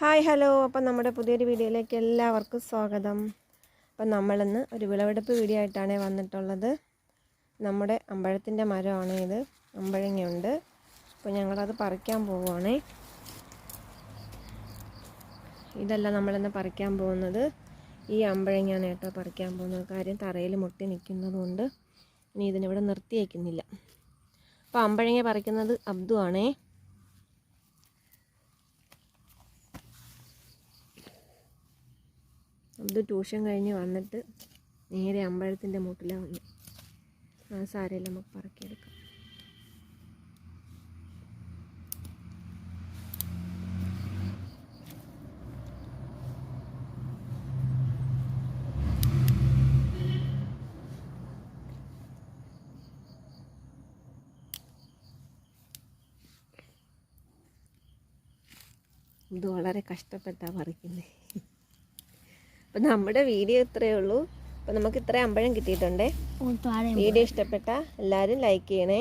Hi hello. അപ്പം നമ്മുടെ പുതിയൊരു വീഡിയോയിലേക്ക് എല്ലാവർക്കും സ്വാഗതം. അപ്പം നമ്മളിന്ന് ഒരു വിളവെടുപ്പ് വീഡിയോ ആയിട്ടാണ് വന്നിട്ടുള്ളത്. നമ്മുടെ അമ്പഴത്തിന്റെ മരമാണ് ഇത്. അമ്പഴങ്ങയുണ്ട്. അപ്പോൾ ഞങ്ങളത് പറിക്കാൻ പോവുകയാണേ ഇതല്ല നമ്മളിന്ന് പറിക്കാൻ പോകുന്നത് ഈ അമ്പഴങ്ങയാണ് കേട്ടോ പറിക്കാൻ പോകുന്നത്. കാര്യം തറയിൽ മുട്ടി നിൽക്കുന്നതുകൊണ്ട് ഇനി ഇതിനിവിടെ നിർത്തിയേക്കുന്നില്ല. അപ്പോൾ അമ്പഴങ്ങ പറിക്കുന്നത് അബ്ദു ആണേ. അബ്ദു ട്യൂഷൻ കഴിഞ്ഞ് വന്നിട്ട് നേരെ അമ്പഴത്തിന്റെ മൂട്ടിലാണ് വന്നു ആ സാരമില്ല നമുക്ക് പറക്കിയെടുക്കാം. ഇത് വളരെ കഷ്ടപ്പെട്ടാണ് പറിക്കുന്നത് അപ്പം നമ്മുടെ വീഡിയോ ഇത്രയേ ഉള്ളൂ. അപ്പം നമുക്ക് ഇത്രയും അമ്പഴം കിട്ടിയിട്ടുണ്ട്. വീഡിയോ ഇഷ്ടപ്പെട്ട എല്ലാവരും ലൈക്ക് ചെയ്യണേ.